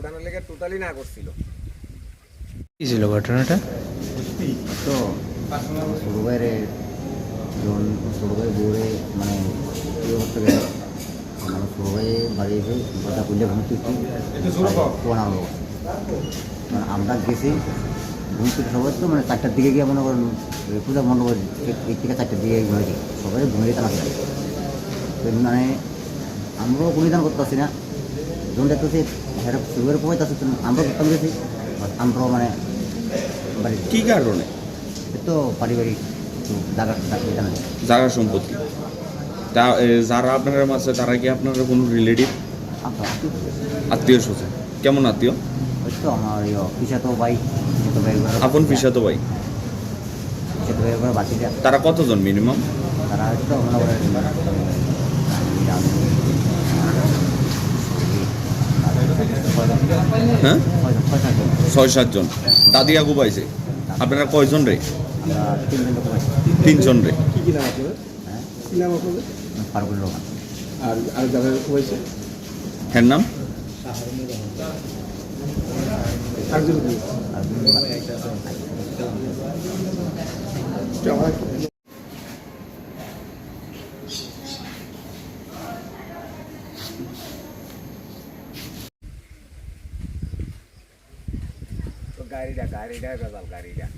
উড়ানোর লেগে টোটালি না করছিল। কি ছিল ঘটনাটা? তো ছোটো ভাইয়ের যখন ছোটো ভাই বউরে মানে ইয়ে করতে গেল মানে ছোটো ভাই বাড়ি এসে কথা করলে ঘুম তুলছি মানে আমরা গেছি ঘুম তুলতে সবাই তো মানে চারটার দিকে গিয়ে মনে করেন পূজা মণ্ডপ এই থেকে চারটার দিকে ঘুমেছি সবাই ঘুমিয়ে যেতাম আসলে তো মানে আমরাও গুণিদান করতে পারছি না। যখন দেখতেছি হ্যাঁ শুরুয়ের পরে তাছে আমরা করতাম গেছি। আমরাও মানে বাড়ি কি কারণে? তো পারিবারিক একটু জায়গা সম্পত্তি। তা এ, যারা আপনার মাঝে তারা কি আপনার কোনো রিলেটিভ? আত্মীয়? স্বজন। কেমন আত্মীয়? ওই তো আমার ইয়ে ভাই পিসাতো ভাই আপন ভাই? পিসাতো ভাই বাচ্চা তারা কতজন মিনিমাম? তারা হয়তো করেন হ্যাঁ? ছয় সাতজন ছয় সাতজন দাদি আগু পাইছে আপনারা কয়জন রে? তিনজন রে। কি কি নাম আপনাদের? হ্যাঁ নাম আপনাদের? পারগুল ગારીડા ગારીડા ગગલ ગારીડા.